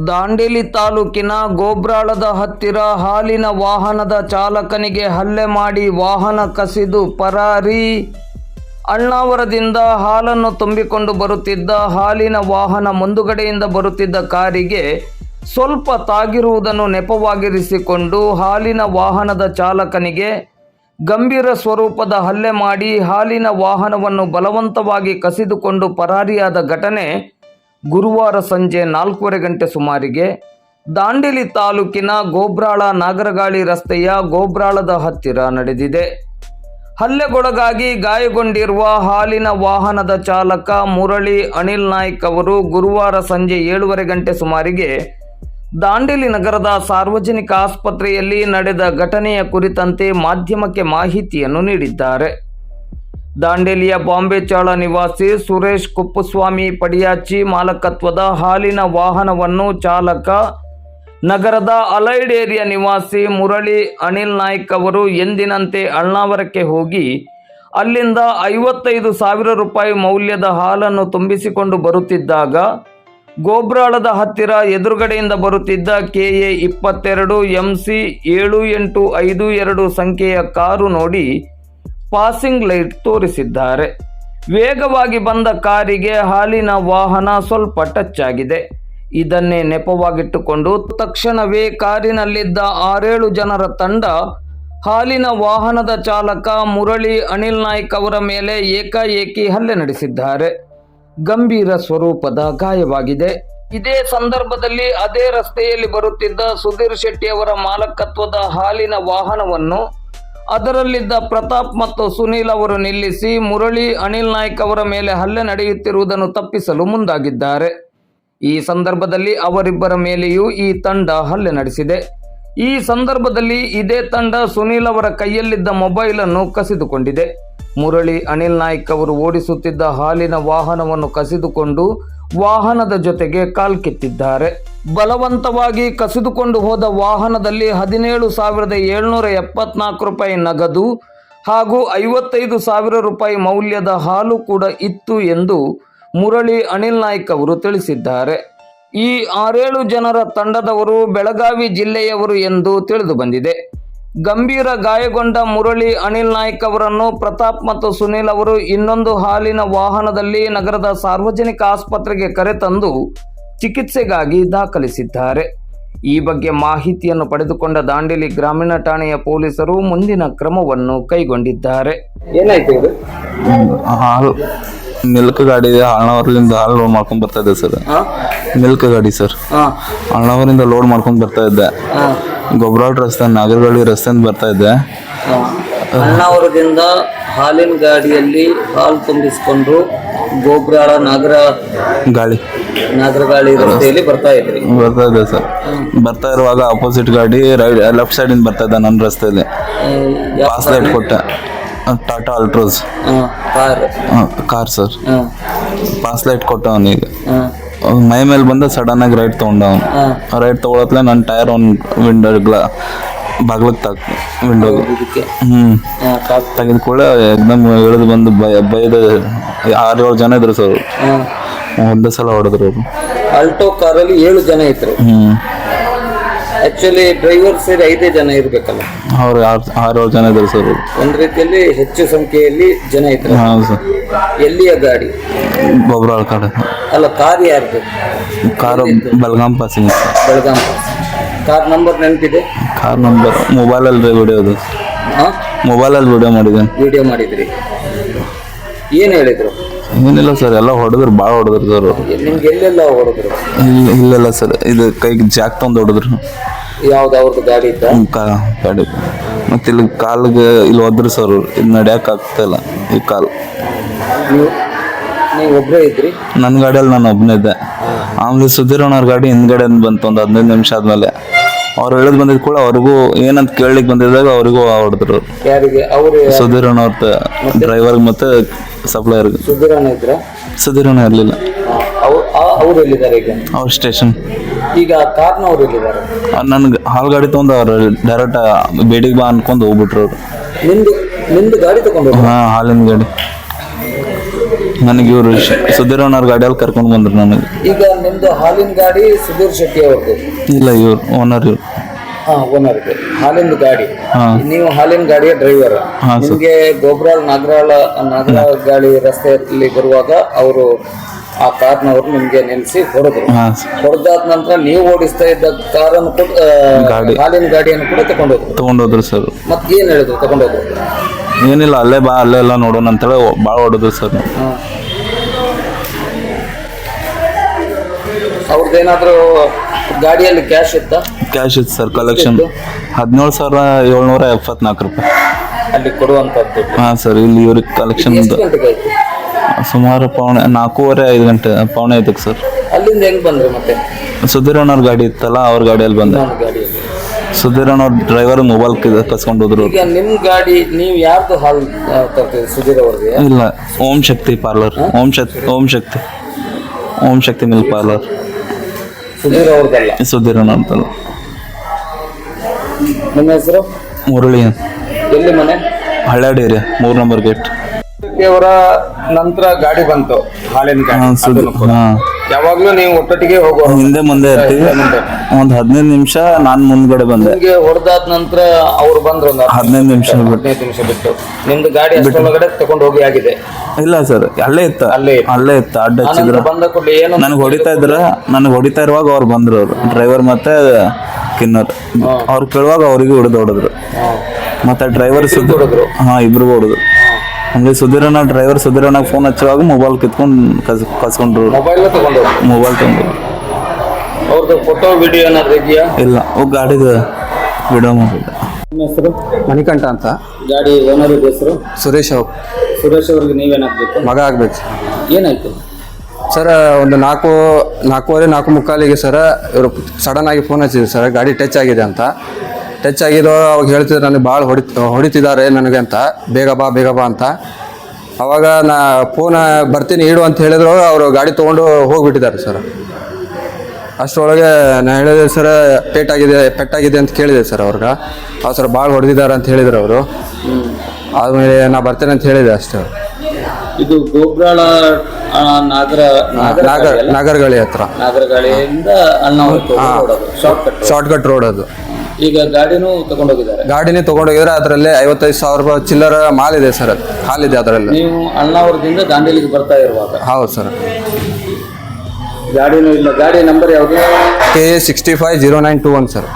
ದಾಂಡೇಲಿ ತಾಲೂಕಿನ ಗೋಬ್ರಾಳದ ಹತ್ತಿರ ಹಾಲಿನ ವಾಹನದ ಚಾಲಕನಿಗೆ ಹಲ್ಲೆ ಮಾಡಿ ವಾಹನ ಕಸಿದು ಪರಾರಿ. ಅಣ್ಣಾವರದಿಂದ ಹಾಲನ್ನು ತುಂಬಿಕೊಂಡು ಬರುತ್ತಿದ್ದ ಹಾಲಿನ ವಾಹನ ಮುಂದುಗಡೆಯಿಂದ ಬರುತ್ತಿದ್ದ ಕಾರಿಗೆ ಸ್ವಲ್ಪ ತಾಗಿರುವುದನ್ನು ನೆಪವಾಗಿರಿಸಿಕೊಂಡು ಹಾಲಿನ ವಾಹನದ ಚಾಲಕನಿಗೆ ಗಂಭೀರ ಸ್ವರೂಪದ ಹಲ್ಲೆ ಮಾಡಿ ಹಾಲಿನ ವಾಹನವನ್ನು ಬಲವಂತವಾಗಿ ಕಸಿದುಕೊಂಡು ಪರಾರಿಯಾದ ಘಟನೆ ಗುರುವಾರ ಸಂಜೆ ನಾಲ್ಕೂವರೆ ಗಂಟೆ ಸುಮಾರಿಗೆ ದಾಂಡೇಲಿ ತಾಲೂಕಿನ ಗೋಬ್ರಾಳ ನಾಗರಗಾಳಿ ರಸ್ತೆಯ ಗೋಬ್ರಾಳದ ಹತ್ತಿರ ನಡೆದಿದೆ. ಹಲ್ಲೆಗೊಳಗಾಗಿ ಗಾಯಗೊಂಡಿರುವ ಹಾಲಿನ ವಾಹನದ ಚಾಲಕ ಮುರಳಿ ಅನಿಲ್ ನಾಯ್ಕ್ ಅವರು ಗುರುವಾರ ಸಂಜೆ ಏಳುವರೆ ಗಂಟೆ ಸುಮಾರಿಗೆ ದಾಂಡೇಲಿ ನಗರದ ಸಾರ್ವಜನಿಕ ಆಸ್ಪತ್ರೆಯಲ್ಲಿ ನಡೆದ ಘಟನೆಯ ಕುರಿತಂತೆ ಮಾಧ್ಯಮಕ್ಕೆ ಮಾಹಿತಿಯನ್ನು ನೀಡಿದ್ದಾರೆ. ದಾಂಡೇಲಿಯ ಬಾಂಬೆ ಚಾಳ ನಿವಾಸಿ ಸುರೇಶ್ ಕುಪ್ಪುಸ್ವಾಮಿ ಪಡಿಯಾಚಿ ಮಾಲಕತ್ವದ ಹಾಲಿನ ವಾಹನವನ್ನು ಚಾಲಕ, ನಗರದ ಅಲೈಡ್ ಏರಿಯಾ ನಿವಾಸಿ ಮುರಳಿ ಅನಿಲ್ ನಾಯ್ಕ್ ಅವರು ಎಂದಿನಂತೆ ಅಳ್ನಾವರಕ್ಕೆ ಹೋಗಿ, ಅಲ್ಲಿಂದ ಐವತ್ತೈದು ಸಾವಿರ ರೂಪಾಯಿ ಮೌಲ್ಯದ ಹಾಲನ್ನು ತುಂಬಿಸಿಕೊಂಡು ಬರುತ್ತಿದ್ದಾಗ, ಗೋಬ್ರಾಳದ ಹತ್ತಿರ ಎದುರುಗಡೆಯಿಂದ ಬರುತ್ತಿದ್ದ ಕೆ ಎ ಇಪ್ಪತ್ತೆರಡು ಎಂ ಸಿ ಏಳು ಎಂಟು ಐದು ಎರಡು ಸಂಖ್ಯೆಯ ಕಾರು ನೋಡಿ ಪಾಸಿಂಗ್ ಲೈಟ್ ತೋರಿಸಿದ್ದಾರೆ. ವೇಗವಾಗಿ ಬಂದ ಕಾರಿಗೆ ಹಾಲಿನ ವಾಹನ ಸ್ವಲ್ಪ ಟಚ್ ಆಗಿದೆ. ಇದನ್ನೇ ನೆಪವಾಗಿಟ್ಟುಕೊಂಡು ತಕ್ಷಣವೇ ಕಾರಿನಲ್ಲಿದ್ದ ಆರೇಳು ಜನರ ತಂಡ ಹಾಲಿನ ವಾಹನದ ಚಾಲಕ ಮುರಳಿ ಅನಿಲ್ ನಾಯ್ಕ್ ಅವರ ಮೇಲೆ ಏಕಾಏಕಿ ಹಲ್ಲೆ ನಡೆಸಿದ್ದಾರೆ. ಗಂಭೀರ ಸ್ವರೂಪದ ಗಾಯವಾಗಿದೆ. ಇದೇ ಸಂದರ್ಭದಲ್ಲಿ ಅದೇ ರಸ್ತೆಯಲ್ಲಿ ಬರುತ್ತಿದ್ದ ಸುಧೀರ್ ಶೆಟ್ಟಿ ಅವರ ಮಾಲಕತ್ವದ ಹಾಲಿನ ವಾಹನವನ್ನು ಅದರಲ್ಲಿದ್ದ ಪ್ರತಾಪ್ ಮತ್ತು ಸುನೀಲ್ ಅವರು ನಿಲ್ಲಿಸಿ ಮುರಳಿ ಅನಿಲ್ ನಾಯ್ಕ್ ಅವರ ಮೇಲೆ ಹಲ್ಲೆ ನಡೆಯುತ್ತಿರುವುದನ್ನು ತಪ್ಪಿಸಲು ಮುಂದಾಗಿದ್ದಾರೆ. ಈ ಸಂದರ್ಭದಲ್ಲಿ ಅವರಿಬ್ಬರ ಮೇಲೆಯೂ ಈ ತಂಡ ಹಲ್ಲೆ ನಡೆಸಿದೆ. ಈ ಸಂದರ್ಭದಲ್ಲಿ ಇದೇ ತಂಡ ಸುನೀಲ್ ಅವರ ಕೈಯಲ್ಲಿದ್ದ ಮೊಬೈಲ್ ಅನ್ನು ಕಸಿದುಕೊಂಡಿದೆ. ಮುರಳಿ ಅನಿಲ್ ನಾಯ್ಕ್ ಅವರು ಓಡಿಸುತ್ತಿದ್ದ ಹಾಲಿನ ವಾಹನವನ್ನು ಕಸಿದುಕೊಂಡು ವಾಹನದ ಜೊತೆಗೆ ಕಾಲ್ಕಿತ್ತಿದ್ದಾರೆ ಬಲವಂತವಾಗಿ ಕಸಿದುಕೊಂಡು ಹೋದ ವಾಹನದಲ್ಲಿ ಹದಿನೇಳು ಸಾವಿರದ ಏಳ್ನೂರ ಎಪ್ಪತ್ನಾಲ್ಕು ರೂಪಾಯಿ ನಗದು ಹಾಗೂ ಐವತ್ತೈದು ಸಾವಿರ ರೂಪಾಯಿ ಮೌಲ್ಯದ ಹಾಲು ಕೂಡ ಇತ್ತು ಎಂದು ಮುರಳಿ ಅನಿಲ್ ನಾಯ್ಕ್ ಅವರು ತಿಳಿಸಿದ್ದಾರೆ. ಈ ಆರೇಳು ಜನರ ತಂಡದವರು ಬೆಳಗಾವಿ ಜಿಲ್ಲೆಯವರು ಎಂದು ತಿಳಿದು ಬಂದಿದೆ. ಗಂಭೀರ ಗಾಯಗೊಂಡ ಮುರಳಿ ಅನಿಲ್ ನಾಯ್ಕ್ ಅವರನ್ನು ಪ್ರತಾಪ್ ಮತ್ತು ಸುನೀಲ್ ಅವರು ಇನ್ನೊಂದು ಹಾಲಿನ ವಾಹನದಲ್ಲಿ ನಗರದ ಸಾರ್ವಜನಿಕ ಆಸ್ಪತ್ರೆಗೆ ಕರೆತಂದು ಚಿಕಿತ್ಸೆಗಾಗಿ ದಾಖಲಿಸಿದ್ದಾರೆ. ಈ ಬಗ್ಗೆ ಮಾಹಿತಿಯನ್ನು ಪಡೆದುಕೊಂಡ ದಾಂಡೇಲಿ ಗ್ರಾಮೀಣ ಠಾಣೆಯ ಪೊಲೀಸರು ಮುಂದಿನ ಕ್ರಮವನ್ನು ಕೈಗೊಂಡಿದ್ದಾರೆ. ಏನಾಯ್ತು ಇದು? ಹಾಲು ಮಿಲ್ಕ್ ಗಾಡಿ ಅಣ್ಣವರಿಂದ ಹಾಲು ಲೋಡ್ ಮಾಡ್ಕೊಂಡ್ ಬರ್ತಾ ಇದ್ದೆ ಸರ್. ಮಿಲ್ಕ್ ಗಾಡಿ ಸರ್. ಅಣ್ಣವರಿಂದ ಲೋಡ್ ಮಾಡ್ಕೊಂಡ್ ಬರ್ತಾ ಇದ್ದೆ ಗೊಬ್ಬರಾಟ್ ರಸ್ತೆ ನಾಗರಗಳ್ಳಿ ರಸ್ತೆಯಿಂದ ಬರ್ತಾ ಇದ್ದೆ ಅಣ್ಣಾವರದಿಂದ ಹಾಲಿನ ಗಾಡಿಯಲ್ಲಿ ಹಾಲು ತುಂಬಿಸಿಕೊಂಡು ಗೋಬ್ರಾಳ ನಾಗರ ಗಾಳಿ. ನಾಗರ ಗಾಳಿ ರಸ್ತೆಯಲ್ಲಿ ಬರ್ತಾ ಇದ್ರಿ ಬರ್ತಾ ಇದ್ದೆ ಸರ್. ಬರ್ತಾ ಇರುವಾಗ ಅಪೋಸಿಟ್ ಗಾಡಿ ರೈಟ್ ಲೆಫ್ಟ್ ಇಂದ ಬರ್ತಾ ಇದ್ದ ನನ್ನ ರಸ್ತೆಯಲ್ಲಿ. ಪಾಸ್ ಲೈಟ್ ಕೊಟ್ಟೆ. Tata Altroz car. Car sir pass light ಕೊಟ್ಟ ಅವನಿಗೆ ಮೈ ಮೇಲೆ ಬಂದ ಸಡನ್ ಆಗಿ ರೈಟ್ ತೊಗೊಂಡ ಅವನು ರೈಟ್ ತೊಗೊಳತ್ಲೆ ನನ್ನ ಟೈರ್ ಅವ್ನ ವಿಂಡೋ ಗ್ಲಾ ಬಾಗ್ಲಕ್ಕೆ ತಾಕ್ ವಿಂಡೋ ಹ್ಮ್. ತೆಗೆದ ಕೂಡ ಎಕ್ದಮ್ ಇಳಿದು ಬಂದು ಬೈ ಬೈದ ಆರು ಏಳು ಜನ ಇದ್ರು ಸರ್ ಒಂದೇ ಸಲ ಹೊಡೆದ್ರು ಅಲ್ಟೋ ಆಲ್ಟೋ ಕಾರಲ್ಲಿ ಏಳು ಜನ ಇದ್ರು. ಹ್ಮ್. ಆಕ್ಚುಲಿ ಡ್ರೈವರ್ ಸೇರಿ ಐದೇ ಜನ ಇರ್ಬೇಕಲ್ಲ. ಅವ್ರು ಆರು ಆರು ಜನ ಇದ್ದಾರೆ ಸರ್. ಒಂದ್ ರೀತಿಯಲ್ಲಿ ಹೆಚ್ಚು ಸಂಖ್ಯೆಯಲ್ಲಿ ಜನ ಇದ್ರು. ಹಾಂ ಸರ್. ಎಲ್ಲಿಯ ಗಾಡಿ? ಬೊಬ್ರಾಳ್ ಕಡೆ ಅಲ್ಲ ಕಾರ್ ಯಾರ್ದು? Car Belgaum passing Belgaum car number ನೆನಪಿದೆ? ಕಾರ್ ನಂಬರ್ ಮೊಬೈಲಲ್ಲಿ ವಿಡಿಯೋದು ಹಾ ಮೊಬೈಲಲ್ಲಿ ವಿಡಿಯೋ ಮಾಡಿದ್ದೇನೆ. ವಿಡಿಯೋ ಮಾಡಿದ್ರಿ. ಏನ್ ಹೇಳಿದ್ರು? ಏನಿಲ್ಲ ಸರ್ ಎಲ್ಲ ಹೊಡೆದ್ರು ಭಾಳ ಹೊಡೆದ್ರು ಸರ್. ಅವ್ರು ನಿಮ್ಗೆ ಎಲ್ಲೆಲ್ಲ ಹೊಡೆದ್ರು? ಇಲ್ಲ ಇಲ್ಲಲ್ಲ ಸರ್ ಇದು ಕೈಗೆ ಜಾಕ್ ತಂದು ಹೊಡೆದ್ರು. ಯಾವ್ದು ಅವ್ರದ್ದು ಗಾಡಿ ಇತ್ತ? ಹ್ಮ್, ಕಾ ಗಾಡಿ. ಮತ್ತೆ ಇಲ್ಲಿ ಕಾಲಿಗೆ ಇಲ್ಲಿ ಒದ್ರು ಸರ್ ಅವ್ರು ಇದು ನಡ್ಯಕ್ಕೆ ಆಗ್ತಾಯಿಲ್ಲ ಈ ಕಾಲು. ನೀವು ಇದ್ರಿ? ನನ್ನ ಗಾಡಿಯಲ್ಲಿ ನಾನು ಒಬ್ಬನೇ ಇದ್ದೆ. ಆಮೇಲೆ ಸುಧೀರ್ ಅಣ್ಣವ್ರ ಗಾಡಿ ಹಿಂದ್ಗಡೆ ಬಂತು ಒಂದು ಹದಿನೈದು ನಿಮಿಷ ಆದ್ಮೇಲೆ. ಅವ್ರು ಹೇಳದ್ ಬಂದಿದ್ ಕೂಡ ಅವ್ರಿಗೂ ಏನಂತ ಕೇಳಲಿಕ್ಕೆ ಬಂದಿದ್ದಾಗ ಅವ್ರಿಗೂ ಹೊಡೆದ್ರು. ಯಾರಿಗೆ? ಅವರು ಸುಧೀರ್ ಅಣ್ಣವ್ರ ಡ್ರೈವರ್ಗೆ ಮತ್ತೆ? ಸಪ್ಲೈಯರ್ ಸುಧೀರಣ್ಣ ಇದ್ರ? ಸುಧೀರ್ ಅಣ್ಣ ಇರಲಿಲ್ಲ ಅವ್ರು ಎಲ್ಲಿದ್ದಾರೆ ಈಗ? ಅವ್ರ ಸ್ಟೇಷನ್ ಈಗ ಎಲ್ಲಿದ್ದಾರೆ? ನನ್ಗೆ ಹಾಲ್ ಗಾಡಿ ತೊಗೊಂಡು ಅವ್ರು ಡೈರೆಕ್ಟ್ ಬೇಡಿಗೆ ಬಾ ಅನ್ಕೊಂಡು ಹೋಗ್ಬಿಟ್ರು ಅವ್ರು. ನಿಂದು ನಿಂದು ಗಾಡಿ ತಗೊಂಡು ಹಾಂ ಹಾಲಿನ ಗಾಡಿ. ನನಗೆ ಇವರು ಸುಧೀರ್ ಅಣ್ಣವ್ರ ಗಾಡಿಯಲ್ಲಿ ಕರ್ಕೊಂಡು ಬಂದ್ರು ನನಗೆ. ಈಗ ನಿಮ್ದು ಹಾಲಿನ ಗಾಡಿ ಸುಧೀರ್ ಶೆಟ್ಟಿ ಅವ್ರದ್ದು ಇಲ್ಲ ಇವ್ರು ಓನರ್ ಇವ್ರು. ಹಾ ಓನರ್ದು ಹಾಲಿನ ಗಾಡಿ. ಹಾ. ನೀವು ಹಾಲಿನ ಗಾಡಿಯ ಡ್ರೈವರ್ ಹಾ, ಸರ್. ನಿಮ್ಗೆ ಗೋಬ್ರಾಲ್ ನಾಗರಾಳ ನಾಗರ ಗಾಡಿ ರಸ್ತೆಯಲ್ಲಿ ಬರುವಾಗ ಅವರು ಆ ಕಾರ್ನವರು ನಿಮ್ಗೆ ನೆನೆಸಿ ಹೊಡೆದ್ರು. ಹಾ ಹೊಡೆದಾದ ನಂತರ ನೀವು ಓಡಿಸ್ತಾ ಇದ್ದ ಕಾರನ್ನು ಕೂಡ ಆ, ಗಾಡಿ. ಹಾಲಿನ ಗಾಡಿಯನ್ನು ಕೂಡ ತಗೊಂಡೋದ್ರು. ತಗೊಂಡೋದ್ರು ಸರ್. ಮತ್ತೆ ಏನ್ ಹೇಳಿದ್ರು? ತಗೊಂಡೋದ್ರು. ಏನಿಲ್ಲ ಅಲ್ಲೇ ಬಾ ಅಲ್ಲೇ ಎಲ್ಲ ನೋಡೋಣ ಅಂತೇಳಿ ಭಾಳ ಹೊಡೆದ್ರು ಸರ್ ಅವ್ರದ್ದೇನಾದ್ರೂ ಗಾಡಿಯಲ್ಲಿ ಕ್ಯಾಶ್ ಇತ್ತ? ಕ್ಯಾಶ್ ಇತ್ತು ಸರ್ ಕಲೆಕ್ಷನ್ ಹದಿನೇಳು ಸಾವಿರ ಏಳ್ನೂರ ಎಪ್ಪತ್ನಾಲ್ಕು ರೂಪಾಯಿ. ಅಲ್ಲಿ ಕೊಡುವಂತದ್ದು ಹಾಂ ಸರ್ ಇಲ್ಲಿ ಇವ್ರಿಗೆ ಕಲೆಕ್ಷನ್ ಸುಮಾರು ಪೌಣೆ ನಾಲ್ಕೂವರೆ ಐದು ಗಂಟೆ ಪೌಣೆ ಐದಕ್ಕೆ ಸರ್. ಅಲ್ಲಿಂದ ಹೆಂಗೆ ಬಂದ್ರಿ ಮತ್ತೆ? ಸುಧೀರ್ ಅಣ್ಣವ್ರ ಗಾಡಿ ಇತ್ತಲ್ಲ ಅವ್ರ ಗಾಡಿಯಲ್ಲಿ ಬಂದೆ. ಗಾಡಿಯಲ್ಲಿ ಸುಧೀರ್ ಡ್ರೈವರ್ ಮೊಬೈಲ್ ಕಸ್ಕೊಂಡು ಹೋದ್ರು. ಈಗ ನಿಮ್ ಗಾಡಿ ನೀವು ಯಾರ್ದು ಹಾಲ್ ಸುಧೀರ್ ಅವ್ರಿಗೆ ಇಲ್ಲ Om Shakti parlour Om Shakti Om Shakti. Om Shakti milk parlour Sudhir ಅವ್ರದ್ದಲ್ಲ? Sudhir ಅಂತ ಅಂತಲ್ಲ. ನಿಮ್ಮ ಹೆಸರು? ಮುರಳಿ ಎಲ್ಲಿ ಮನೆ? ಹಳ್ಳಾಡಿ ಏರಿಯಾ ಮೂರು ನಂಬರ್ ಗೇಟ್ ಅವರ ನಂತರ ಗಾಡಿ ಬಂತು ಹಾಲಿನ ಗಾಡಿ ಯಾವಾಗ್ಲೂ ನೀವು ಒಟ್ಟೊಟ್ಟಿಗೆ ಹೋಗುವ ಹಿಂದೆ ಮುಂದೆ ಇರ್ತೀವಿ. ಒಂದು ಹದಿನೈದು ನಿಮಿಷ ನಾನ್ ಮುಂದ್ಗಡೆ ಬಂದೆ. ನಿಮ್ಗೆ ಹೊಡೆದಾದ ನಂತರ ಅವ್ರು ಬಂದ್ರು ಒಂದು ಹದಿನೈದು ನಿಮಿಷ ಹದಿನೈದು ನಿಮಿಷ ಬಿಟ್ಟು. ನಿಮ್ದು ಗಾಡಿ ಅಷ್ಟೊಳಗಡೆ ತಗೊಂಡು ಹೋಗಿ ಆಗಿದೆ. ಇಲ್ಲ ಸರ್ ಅಲ್ಲೇ ಇತ್ತ. ಅಲ್ಲೇ. ಅಲ್ಲೇ ಇತ್ತ ಅಡ್ಡ ಹಚ್ಚಿದ್ರ. ಬಂದ ಕೂಡಲೇ ಏನು ನನಗೆ ಹೊಡಿತಾ ಇದ್ರ ನನಗೆ ಹೊಡಿತಾ ಇರುವಾಗ ಅವ್ರು ಬಂದ್ರು ಅವರು. ಡ್ರೈವರ್ ಮತ್ತೆ ಕಿನ್ನರ್. ಅವ್ರು ಕೇಳುವಾಗ ಅವ್ರಿಗೆ ಹೊಡೆದು ಹೊಡೆದ್ರು. ಮತ್ತೆ ಡ್ರೈವರ್ ಸುದ್ದಿ ಹೊಡೆದ್ರು. ಹಾ ಇಬ್ರಿಗೂ ಹೊಡೆದ್ರು. ಹಂಗೆ ಸುಧೀರಣ್ಣ ಡ್ರೈವರ್ ಸುಧೀರಣ್ಣ ಫೋನ್ ಹಚ್ಚುವಾಗ ಮೊಬೈಲ್ ಕಿತ್ಕೊಂಡು ಕಸ್ ಕಸ್ಕೊಂಡ್ರು. ಮೊಬೈಲ್ ತಗೊಂಡ್ರು ಮೊಬೈಲ್ ತಗೊಂಡು ಅವ್ರದ್ದು ಫೋಟೋ ವಿಡಿಯೋ ಏನಾದ್ರೂ ಇದೆಯಾ ಇಲ್ಲ ಓ ಗಾಡಿದು ವಿಡಿಯೋ ಮಾಡಿದ್ದೆ. ನಿಮ್ಮ ಹೆಸರು? ಮಣಿಕಂಠ ಅಂತ. ಗಾಡಿ ಓನರ್ ಹೆಸರು? ಸುರೇಶ್ ಅವ್ರು. ಸುರೇಶ್ ಅವ್ರಿಗೆ ನೀವೇನಾಗಬೇಕು? ಮಗ ಆಗ್ಬೇಕು ಏನಾಯ್ತು? ಸರ್ ಒಂದು ನಾಲ್ಕು ನಾಲ್ಕೂವರೆ ನಾಲ್ಕು ಮುಕ್ಕಾಲಿಗೆ ಸರ್ ಇವರು ಸಡನ್ ಆಗಿ ಫೋನ್ ಹಚ್ಚಿದ್ರು ಸರ್ ಗಾಡಿ ಟಚ್ ಆಗಿದೆ ಅಂತ. ಟಚ್ ಆಗಿರೋ ಅವಾಗ ಹೇಳ್ತಿದ್ರು ನನಗೆ ಭಾಳ ಹೊಡಿತ ಹೊಡಿತಿದ್ದಾರೆ ನನಗೆ ಅಂತ. ಬೇಗ ಬಾ ಬೇಗ ಬಾ ಅಂತ. ಅವಾಗ ನಾ ಫೋನ ಬರ್ತೀನಿ ಇಡು ಅಂತ ಹೇಳಿದ್ರು ಅವರು ಗಾಡಿ ತೊಗೊಂಡು ಹೋಗಿಬಿಟ್ಟಿದ್ದಾರೆ ಸರ್. ಅಷ್ಟರೊಳಗೆ ನಾನು ಹೇಳಿದೆ ಸರ್ ಪೇಟಾಗಿದೆ ಪೆಟ್ಟಾಗಿದೆ ಅಂತ ಕೇಳಿದೆ ಸರ್ ಅವ್ರಿಗೆ. ಅವ್ರು ಸರ್ ಭಾಳ ಹೊಡೆದಿದ್ದಾರೆ ಅಂತ ಹೇಳಿದ್ರು ಅವರು. ಆದಮೇಲೆ ನಾ ಬರ್ತೇನೆ ಅಂತ ಹೇಳಿದೆ ಅಷ್ಟು. ಇದು ಗೋಬ್ರಾಳ ನಾಗರ ನಾಗರ? ನಾಗರಗಳಿ ಹತ್ರ. ನಾಗರಗಳಿಯಿಂದ shortcut short cut short cut road ಅದು. ಈಗ ಗಾಡಿನೂ ತಗೊಂಡೋಗಿದ್ದಾರೆ. ಗಾಡಿನೇ ತಗೊಂಡೋಗಿದ್ರೆ ಅದರಲ್ಲಿ ಐವತ್ತೈದು ಸಾವಿರ ರೂಪಾಯಿ ಚಿಲ್ಲರ ಮಾಲ್ ಇದೆ ಸರ್ ಅದು. ಇದೆ ಅದರಲ್ಲಿ. ನೀವು ಅಣ್ಣಾವರದಿಂದ ದಾಂಡೇಲಿಗೆ ಬರ್ತಾ ಇರುವಾಗ. ಹೌದು ಸರ್. ಗಾಡಿನೂ ಇಲ್ಲ. ಗಾಡಿ ನಂಬರ್ ಯಾವುದು? K A sixty five zero nine two one sir.